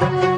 Duydum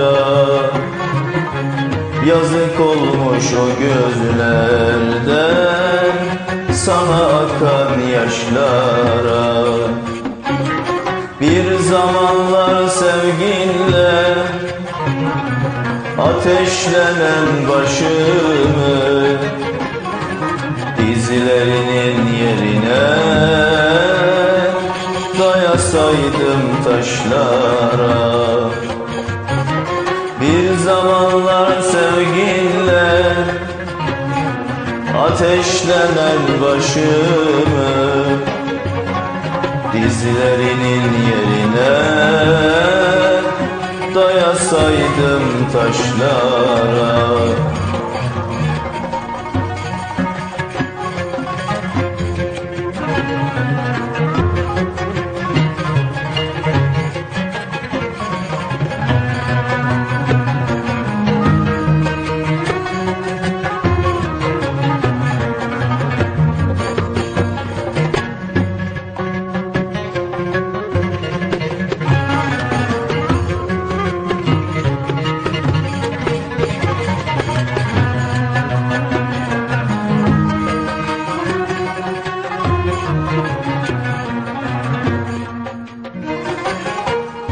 Yazık olmuş o gözlerden Sana akan yaşlara. Bir zamanlar sevginle Ateşlenen başımı Dizlerinin yerine Dayasaydım taşlara Ateşlenen başımı Dizlerinin yerine Dayasaydım taşlara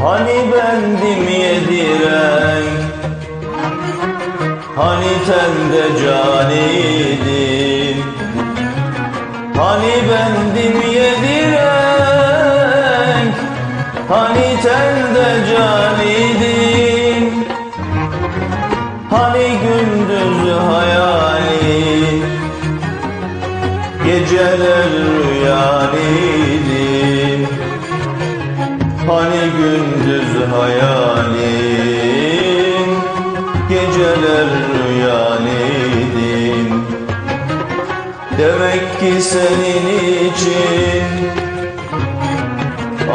Hani bendim yediren Hani tende caniydim Hani bendim yediren Hani tende caniydim gündüz hayalim Geceler rüyaniydim Demek ki senin için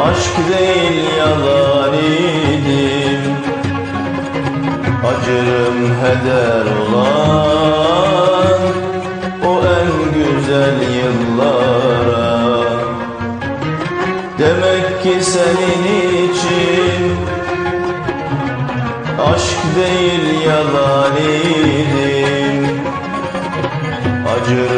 Aşk değil yalan idim. Acırım heder olan Demek ki senin için Aşk değil yalan idim Acır